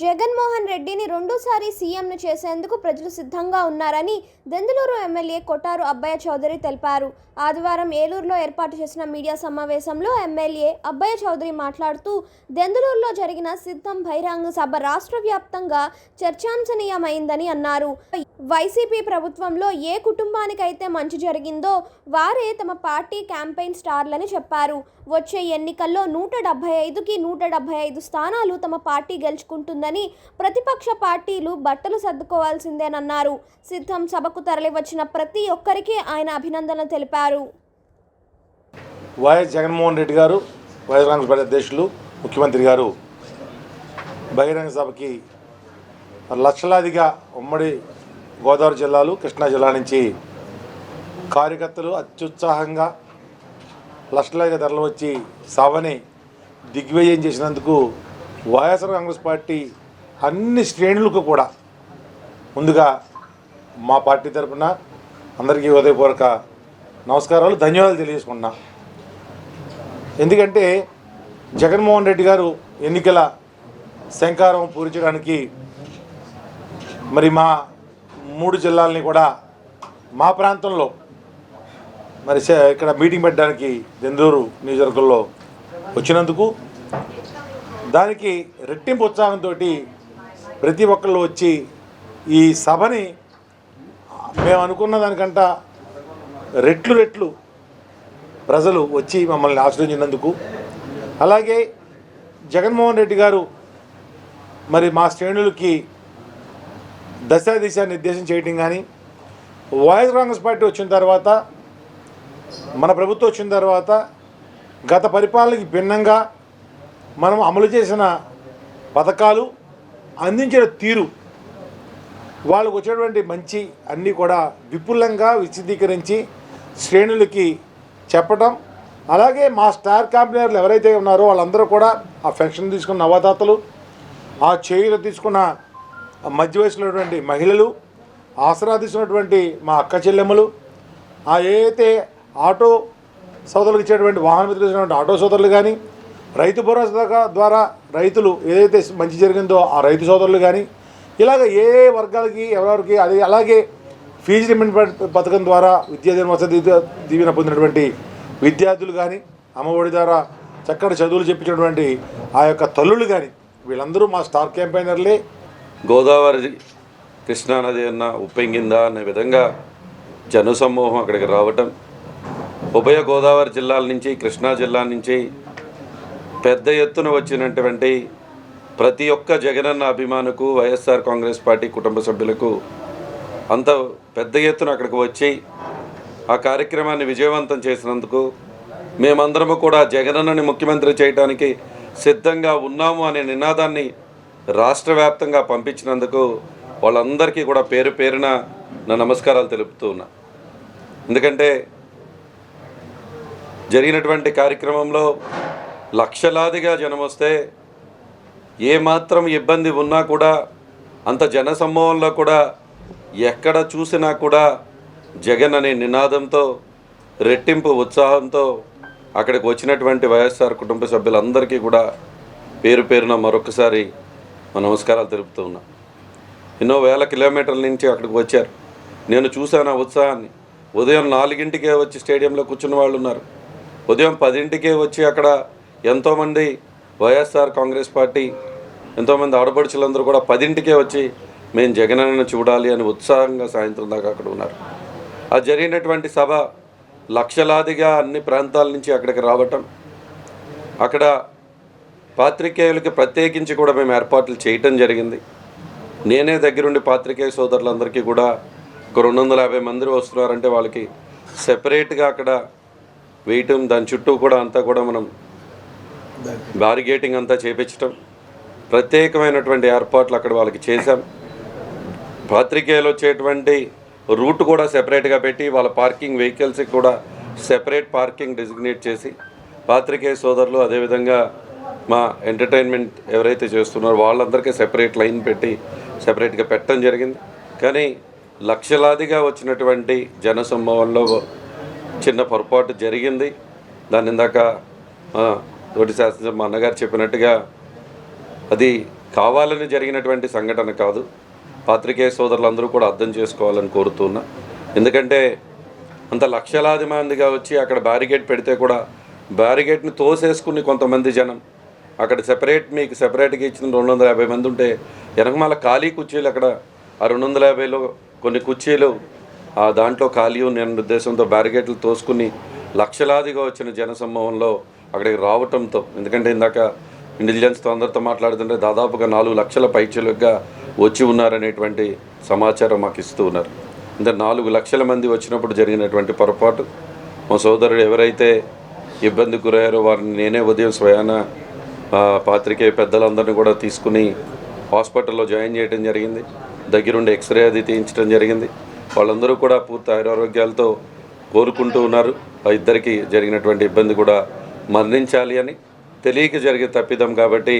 జగన్మోహన్ రెడ్డిని రెండోసారి సీఎంను చేసేందుకు ప్రజలు సిద్ధంగా ఉన్నారని దెందులూరు ఎమ్మెల్యే కొటారు అబ్బయ్య చౌదరి తెలిపారు. ఆదివారం ఏలూరులో ఏర్పాటు చేసిన మీడియా సమావేశంలో ఎమ్మెల్యే అబ్బయ్య చౌదరి మాట్లాడుతూ దెందులూరులో జరిగిన సిద్ధం బహిరంగ సభ రాష్ట్ర వ్యాప్తంగా చర్చాంశనీయమైందని అన్నారు. వైసీపీ ప్రభుత్వంలో ఏ కుటుంబానికైతే మంచి జరిగిందో వారే తమ పార్టీ క్యాంపెయిన్ స్టార్లని చెప్పారు. వచ్చే ఎన్నికల్లో నూట డెబ్బై ఐదుకి నూట డెబ్బై ఐదు స్థానాలు తమ పార్టీ గెలుచుకుంటుందని ప్రతిపక్ష పార్టీలు బట్టలు సర్దుకోవాల్సిందేనన్నారు సిద్ధం సభకు తరలివచ్చిన ప్రతి ఒక్కరికి ఆయన అభినందనలు తెలిపారు. వైఎస్ జగన్మోహన్ రెడ్డి గారు వైఎస్ కాంగ్రెస్ పార్టీ అధ్యక్షులు ముఖ్యమంత్రి గారు బహిరంగ సభకి లక్షలాదిగా ఉమ్మడి గోదావరి జిల్లాలు కృష్ణా జిల్లా నుంచి కార్యకర్తలు అత్యుత్సాహంగా లక్షలాదిగా తరలి వచ్చి సభని దిగ్విజయం చేసినందుకు వైఎస్ఆర్ కాంగ్రెస్ పార్టీ అన్ని శ్రేణులకు కూడా ముందుగా మా పార్టీ తరపున అందరికీ హృదయపూర్వక నమస్కారాలు ధన్యవాదాలు తెలియజేసుకుంటున్నా. ఎందుకంటే జగన్మోహన్ రెడ్డి గారు ఎన్నికల శంకారం పూరించడానికి మరి మా మూడు జిల్లాలని కూడా మా ప్రాంతంలో మరి ఇక్కడ మీటింగ్ పెట్టడానికి దెందూరు నియోజకవర్గంలో వచ్చినందుకు దానికి రెట్టింపు ఉత్సాహంతో ప్రతి ఒక్కళ్ళు వచ్చి ఈ సభని మేము అనుకున్న దానికంట రెట్లు రెట్లు ప్రజలు వచ్చి మమ్మల్ని ఆశ్రయించినందుకు. అలాగే జగన్మోహన్ రెడ్డి గారు మరి మా శ్రేణులకి దశ దిశ నిర్దేశం చేయటం కానీ వాయిస్ కాంగ్రెస్ పార్టీ వచ్చిన తర్వాత మన ప్రభుత్వం వచ్చిన తర్వాత గత పరిపాలనకి భిన్నంగా మనం అమలు చేసిన పథకాలు అందించిన తీరు వాళ్ళకు వచ్చేటువంటి మంచి అన్నీ కూడా విపులంగా విశదీకరించి శ్రేణులకి చెప్పటం. అలాగే మా స్టార్ క్యాంపెయినర్లు ఎవరైతే ఉన్నారో వాళ్ళందరూ కూడా ఆ పెన్షన్ తీసుకున్న నవదాతలు ఆ చేయిలో తీసుకున్న మధ్య వయసులో మహిళలు ఆసరా తీసుకున్నటువంటి మా అక్క చెల్లెమ్మలు ఆ ఏదైతే ఆటో సోదరులకు ఇచ్చేటువంటి వాహన మిత్రులు ఆటో సోదరులు కానీ రైతు భరోసా ద్వారా రైతులు ఏదైతే మంచి జరిగిందో ఆ రైతు సోదరులు కానీ ఇలాగ ఏ వర్గాలకి ఎవరెవరికి అది అలాగే ఫీజు రిమెంట్ పథకం ద్వారా విద్యాదీవన వసతి దీవెన పొందినటువంటి విద్యార్థులు కానీ అమ్మఒడి ద్వారా చక్కటి చదువులు చెప్పించినటువంటి ఆ యొక్క తల్లులు కానీ వీళ్ళందరూ మా స్టార్ క్యాంపైనర్లే గోదావరి కృష్ణానది అన్న ఉప్పెంగిందా అనే విధంగా జనసమూహం అక్కడికి రావటం ఉభయ గోదావరి జిల్లాల నుంచి కృష్ణా జిల్లా నుంచి పెద్ద ఎత్తున వచ్చినటువంటి ప్రతి ఒక్క జగనన్న అభిమానుకు వైఎస్ఆర్ కాంగ్రెస్ పార్టీ కుటుంబ సభ్యులకు అంత పెద్ద ఎత్తున అక్కడికి వచ్చి ఆ కార్యక్రమాన్ని విజయవంతం చేసినందుకు మేమందరము కూడా జగనన్నని ముఖ్యమంత్రి చేయడానికి సిద్ధంగా ఉన్నాము అనే నినాదాన్ని రాష్ట్ర వ్యాప్తంగా పంపించినందుకు వాళ్ళందరికీ కూడా పేరు పేరున నా నమస్కారాలు తెలుపుతూ ఉన్నా. ఎందుకంటే జరిగినటువంటి కార్యక్రమంలో లక్షలాదిగా జనం వస్తే ఏమాత్రం ఇబ్బంది ఉన్నా కూడా అంత జనసమూహంలో కూడా ఎక్కడ చూసినా కూడా జగన్ అనే నినాదంతో రెట్టింపు ఉత్సాహంతో అక్కడికి వచ్చినటువంటి వైఎస్ఆర్ కుటుంబ సభ్యులందరికీ కూడా పేరు పేరున మరొకసారి మా నమస్కారాలు తెలుపుతూ ఉన్నాం. ఎన్నో వేల కిలోమీటర్ల నుంచి అక్కడికి వచ్చారు. నేను చూశాను ఆ ఉత్సాహాన్ని. ఉదయం నాలుగింటికే వచ్చి స్టేడియంలో కూర్చున్న వాళ్ళు ఉన్నారు. ఉదయం పదింటికే వచ్చి అక్కడ ఎంతోమంది వైఎస్ఆర్ కాంగ్రెస్ పార్టీ ఎంతోమంది ఆడపడుచులందరూ కూడా పదింటికే వచ్చి మేము జగనన్నను చూడాలి అని ఉత్సాహంగా సాయంత్రం దాకా అక్కడ ఉన్నారు. ఆ జరిగినటువంటి సభ లక్షలాదిగా అన్ని ప్రాంతాల నుంచి అక్కడికి రావటం అక్కడ పాత్రికేయులకి ప్రత్యేకించి కూడా మేము ఏర్పాట్లు చేయటం జరిగింది. నేనే దగ్గరుండి పాత్రికేయ సోదరులందరికీ కూడా ఒక రెండు వందల యాభై మంది వస్తున్నారంటే వాళ్ళకి సెపరేట్గా అక్కడ వేయటం దాని చుట్టూ కూడా అంతా కూడా మనం బ్యారిగేటింగ్ అంతా చేపించటం ప్రత్యేకమైనటువంటి ఏర్పాట్లు అక్కడ వాళ్ళకి చేశాం. పాత్రికేయులు వచ్చేటువంటి రూట్ కూడా సెపరేట్గా పెట్టి వాళ్ళ పార్కింగ్ వెహికల్స్కి కూడా సెపరేట్ పార్కింగ్ డెసిగ్నేట్ చేసి పాత్రికేయ సోదరులు అదేవిధంగా మా ఎంటర్టైన్మెంట్ ఎవరైతే చేస్తున్నారో వాళ్ళందరికీ సెపరేట్ లైన్ పెట్టి సెపరేట్గా పెట్టడం జరిగింది. కానీ లక్షలాదిగా వచ్చినటువంటి జనసమూహంలో చిన్న పొరపాటు జరిగింది. దాని ఇందాక తోటి శాసనసభ మా అన్నగారు చెప్పినట్టుగా అది కావాలని జరిగినటువంటి సంఘటన కాదు. పాత్రికేయ సోదరులందరూ కూడా అర్థం చేసుకోవాలని కోరుతున్నా. ఎందుకంటే అంత లక్షలాది మందిగా వచ్చి అక్కడ బ్యారిగేట్ పెడితే కూడా బ్యారిగేట్ని తోసేసుకుని కొంతమంది జనం అక్కడ సెపరేట్ మీకు సెపరేట్గా ఇచ్చిన రెండు వందల యాభై మంది ఉంటే వెనకమాల ఖాళీ కుర్చీలు అక్కడ ఆ రెండు వందల యాభైలో కొన్ని కుర్చీలు ఆ దాంట్లో ఖాళీ ఉన్న ఉద్దేశంతో బ్యారిగేట్లు తోసుకుని లక్షలాదిగా వచ్చిన జనసమూహంలో అక్కడికి రావటంతో ఎందుకంటే ఇందాక ఇంటెలిజెన్స్తో అందరితో మాట్లాడుతుంటే దాదాపుగా నాలుగు లక్షల పైచలుగా వచ్చి ఉన్నారనేటువంటి సమాచారం మాకు ఇస్తూ ఉన్నారు. అంటే నాలుగు లక్షల మంది వచ్చినప్పుడు జరిగినటువంటి పొరపాటు. మా సోదరుడు ఎవరైతే ఇబ్బంది గురయ్యారో వారిని నేనే ఉదయం స్వయాన పాత్రికే పెద్దలందరినీ కూడా తీసుకుని హాస్పిటల్లో జాయిన్ చేయడం జరిగింది. దగ్గరుండి ఎక్స్రే అది తీయించడం జరిగింది. వాళ్ళందరూ కూడా పూర్తి ఆరోగ్యాలతో కోరుకుంటూ ఉన్నారు. ఆ ఇద్దరికి జరిగినటువంటి ఇబ్బంది కూడా మరణించాలి అని తెలియక జరిగే తప్పిదం కాబట్టి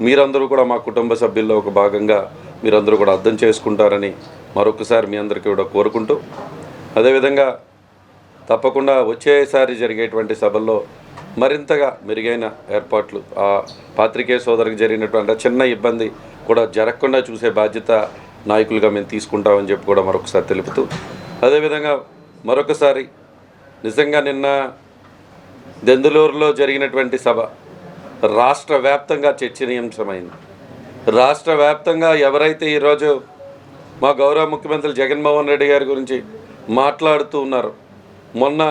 మీరందరూ కూడా మా కుటుంబ సభ్యుల్లో ఒక భాగంగా మీరందరూ కూడా అర్థం చేసుకుంటారని మరొకసారి మీ అందరికీ కూడా కోరుకుంటూ అదేవిధంగా తప్పకుండా వచ్చేసారి జరిగేటువంటి సభల్లో మరింతగా మెరుగైన ఏర్పాట్లు ఆ పాత్రికేయ సోదరికి జరిగినటువంటి చిన్న ఇబ్బంది కూడా జరగకుండా చూసే బాధ్యత నాయకులుగా మేము తీసుకుంటామని చెప్పి కూడా మరొకసారి తెలుపుతూ అదేవిధంగా మరొకసారి నిజంగా నిన్న దెందులూరులో జరిగినటువంటి సభ రాష్ట్ర వ్యాప్తంగా చర్చనీయాంశమైంది. రాష్ట్ర వ్యాప్తంగా ఎవరైతే ఈరోజు మా గౌరవ ముఖ్యమంత్రి జగన్మోహన్ రెడ్డి గారి గురించి మాట్లాడుతూ ఉన్నారు మొన్న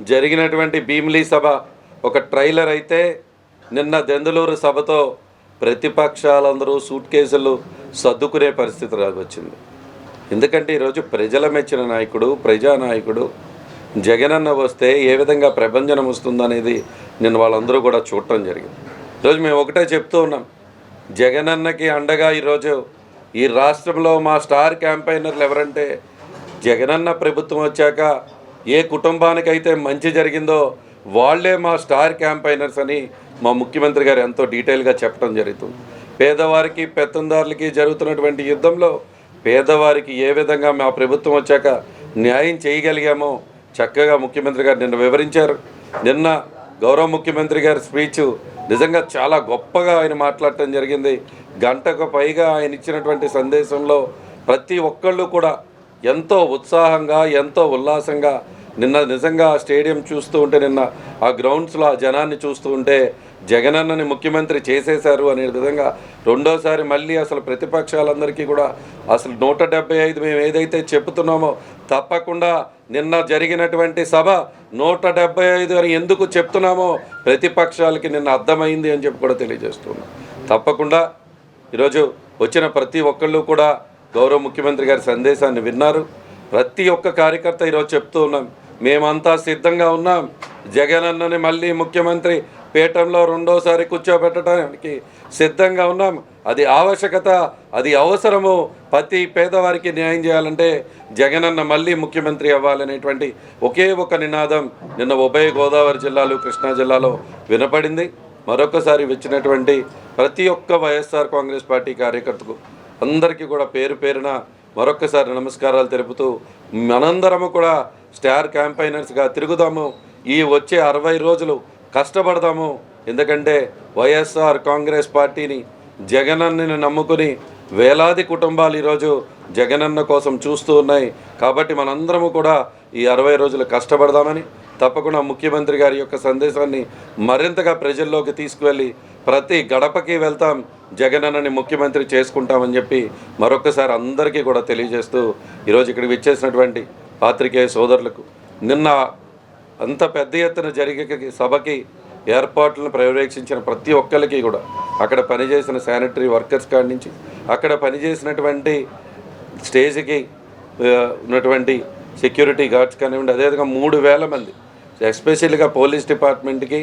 జరిగినటువంటి భీమిలీ సభ ఒక ట్రైలర్ అయితే నిన్న దెందులూరు సభతో ప్రతిపక్షాలందరూ సూట్ కేసులు సర్దుకునే పరిస్థితి వచ్చింది ఎందుకంటే ఈరోజు ప్రజల మెచ్చిన నాయకుడు ప్రజానాయకుడు జగనన్న వస్తే ఏ విధంగా ప్రభంజనం వస్తుందనేది నేను వాళ్ళందరూ కూడా చూడటం జరిగింది. ఈరోజు మేము ఒకటే చెప్తూ ఉన్నాం. జగనన్నకి అండగా ఈరోజు ఈ రాష్ట్రంలో మా స్టార్ క్యాంపైనర్లు ఎవరంటే జగనన్న ప్రభుత్వం వచ్చాక ఏ కుటుంబానికైతే మంచి జరిగిందో వాళ్ళే మా స్టార్ క్యాంపైనర్స్ అని మా ముఖ్యమంత్రి గారు ఎంతో డీటెయిల్గా చెప్పడం జరుగుతుంది. పేదవారికి పెత్తందారులకి జరుగుతున్నటువంటి యుద్ధంలో పేదవారికి ఏ విధంగా మా ప్రభుత్వం వచ్చాక న్యాయం చేయగలిగామో చక్కగా ముఖ్యమంత్రి గారు నిన్న వివరించారు. నిన్న గౌరవ ముఖ్యమంత్రి గారి స్పీచ్ నిజంగా చాలా గొప్పగా ఆయన మాట్లాడటం జరిగింది. గంటకు పైగా ఆయన ఇచ్చినటువంటి సందేశంలో ప్రతి ఒక్కళ్ళు కూడా ఎంతో ఉత్సాహంగా ఎంతో ఉల్లాసంగా నిన్న నిజంగా ఆ స్టేడియం చూస్తూ ఉంటే నిన్న ఆ గ్రౌండ్స్లో ఆ జనాన్ని చూస్తూ ఉంటే జగనన్నని ముఖ్యమంత్రి చేసేశారు అనే విధంగా రెండోసారి మళ్ళీ అసలు ప్రతిపక్షాలందరికీ కూడా అసలు నూట డెబ్బై ఐదు మేము ఏదైతే చెప్తున్నామో తప్పకుండా నిన్న జరిగినటువంటి సభ నూట డెబ్బై ఐదు అని ఎందుకు చెప్తున్నామో ప్రతిపక్షాలకి నిన్న అర్థమైంది అని చెప్పి కూడా తెలియజేస్తున్నాం. తప్పకుండా ఈరోజు వచ్చిన ప్రతి ఒక్కళ్ళు కూడా గౌరవ ముఖ్యమంత్రి గారి సందేశాన్ని విన్నారు. ప్రతి ఒక్క కార్యకర్త ఈరోజు చెప్తూ ఉన్నాం. మేమంతా సిద్ధంగా ఉన్నాం. జగనన్నని మళ్ళీ ముఖ్యమంత్రి పీఠంలో రెండోసారి కూర్చోబెట్టడానికి సిద్ధంగా ఉన్నాం. అది ఆవశ్యకత అది అవసరము. ప్రతి పేదవారికి న్యాయం చేయాలంటే జగనన్న మళ్ళీ ముఖ్యమంత్రి అవ్వాలనేటువంటి ఒకే ఒక నినాదం నిన్న ఉభయ గోదావరి జిల్లాలు కృష్ణా జిల్లాలో వినపడింది. మరొకసారి వచ్చినటువంటి ప్రతి ఒక్క వైఎస్ఆర్ కాంగ్రెస్ పార్టీ కార్యకర్తకు అందరికీ కూడా పేరు పేరున మరొక్కసారి నమస్కారాలు తెలుపుతూ మనందరము కూడా స్టార్ క్యాంపైనర్స్గా తిరుగుదాము. ఈ వచ్చే అరవై రోజులు కష్టపడదాము. ఎందుకంటే వైఎస్ఆర్ కాంగ్రెస్ పార్టీని జగనన్నని నమ్ముకుని వేలాది కుటుంబాలు ఈరోజు జగనన్న కోసం చూస్తూ ఉన్నాయి. కాబట్టి మనందరము కూడా ఈ అరవై రోజులు కష్టపడదామని తప్పకుండా ముఖ్యమంత్రి గారి యొక్క సందేశాన్ని మరింతగా ప్రజల్లోకి తీసుకువెళ్ళి ప్రతి గడపకి వెళ్తాం జగనన్నని ముఖ్యమంత్రి చేసుకుంటామని చెప్పి మరొకసారి అందరికీ కూడా తెలియజేస్తూ ఈరోజు ఇక్కడికి విచ్చేసినటువంటి పాత్రికేయ సోదరులకు నిన్న అంత పెద్ద ఎత్తున జరిగే సభకి ఏర్పాట్లను పర్యవేక్షించిన ప్రతి ఒక్కరికి కూడా అక్కడ పనిచేసిన శానిటరీ వర్కర్స్ కాడి నుంచి అక్కడ పనిచేసినటువంటి స్టేజ్కి ఉన్నటువంటి సెక్యూరిటీ గార్డ్స్ కానివ్వండి అదేవిధంగా మూడు వేల మంది ఎస్పెషల్గా పోలీస్ డిపార్ట్మెంట్కి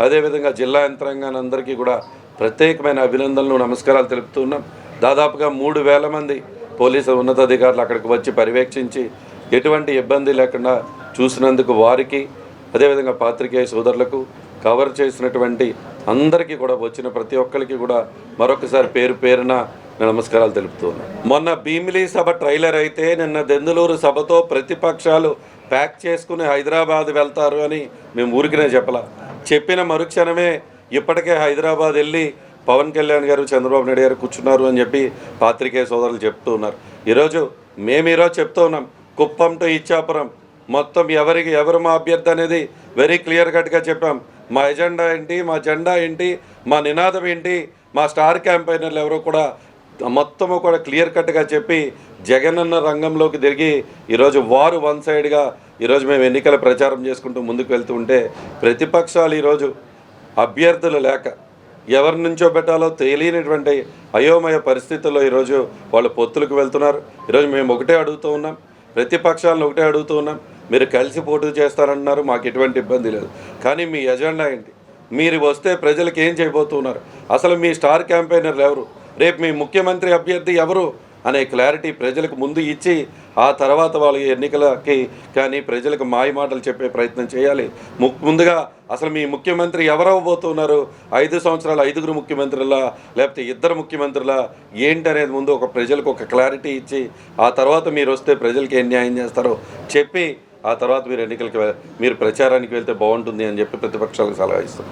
అదేవిధంగా జిల్లా యంత్రాంగానందరికీ కూడా ప్రత్యేకమైన అభినందనలు నమస్కారాలు తెలుపుతున్నాం దాదాపుగా మూడు వేల మంది పోలీసు ఉన్నతాధికారులు అక్కడికి వచ్చి పర్యవేక్షించి ఎటువంటి ఇబ్బంది లేకుండా చూసినందుకు వారికి అదేవిధంగా పాత్రికేయ సోదరులకు కవర్ చేసినటువంటి అందరికీ కూడా వచ్చిన ప్రతి ఒక్కరికి కూడా మరొకసారి పేరు పేరున నేను నమస్కారాలు తెలుపుతున్నాను. మొన్న భీమిలీ సభ ట్రైలర్ అయితే నిన్న దెందులూరు సభతో ప్రతిపక్షాలు ప్యాక్ చేసుకుని హైదరాబాద్ వెళ్తారు అని మేము ఊరికినే చెప్పలా. చెప్పిన మరుక్షణమే ఇప్పటికే హైదరాబాద్ వెళ్ళి పవన్ కళ్యాణ్ గారు చంద్రబాబు నాయుడు గారు కూర్చున్నారు అని చెప్పి పాత్రికేయ సోదరులు చెప్తూ ఉన్నారు ఈరోజు మేము ఈరోజు చెప్తూ ఉన్నాం. కుప్పం టు ఇచ్చాపురం. మొత్తం ఎవరికి ఎవరు మా అభ్యర్థి అనేది వెరీ క్లియర్ కట్గా చెప్పాం. మా ఎజెండా ఏంటి మా జెండా ఏంటి మా నినాదం ఏంటి మా స్టార్ క్యాంపైనర్లు ఎవరో కూడా మొత్తము కూడా క్లియర్ కట్గా చెప్పి జగనన్న రంగంలోకి తిరిగి ఈరోజు వారు వన్ సైడ్గా ఈరోజు మేము ఎన్నికల ప్రచారం చేసుకుంటూ ముందుకు వెళ్తూ ఉంటే ప్రతిపక్షాలు ఈరోజు అభ్యర్థులు లేక ఎవరి నుంచో పెట్టాలో తెలియనటువంటి అయోమయ పరిస్థితుల్లో ఈరోజు వాళ్ళు పొత్తులకు వెళ్తున్నారు. ఈరోజు మేము ఒకటే అడుగుతూ ఉన్నాం. ప్రతిపక్షాలను ఒకటే అడుగుతున్నాం. మీరు కలిసి పోటీ చేస్తారంటున్నారు మాకు ఎటువంటి ఇబ్బంది లేదు. కానీ మీ ఎజెండా ఏంటి? మీరు వస్తే ప్రజలకు ఏం చేయబోతున్నారు? అసలు మీ స్టార్ క్యాంపెయినర్లు ఎవరు? రేపు మీ ముఖ్యమంత్రి అభ్యర్థి ఎవరు? అనే క్లారిటీ ప్రజలకు ముందు ఇచ్చి ఆ తర్వాత వాళ్ళ ఎన్నికలకి కానీ ప్రజలకు మాయ మాటలు చెప్పే ప్రయత్నం చేయాలి. ము- ముందుగా అసలు మీ ముఖ్యమంత్రి ఎవరవ్వబోతున్నారు ఐదు సంవత్సరాలు ఐదుగురు ముఖ్యమంత్రులా? లేకపోతే ఇద్దరు ముఖ్యమంత్రులా? ఏంటి అనేది ముందు ఒక ప్రజలకు ఒక క్లారిటీ ఇచ్చి ఆ తర్వాత మీరు వస్తే ప్రజలకి ఏం న్యాయం చేస్తారో చెప్పి ఆ తర్వాత మీరు ఎన్నికలకి మీరు ప్రచారానికి వెళ్తే బాగుంటుంది అని చెప్పి ప్రతిపక్షాలకు సలహా ఇస్తాం.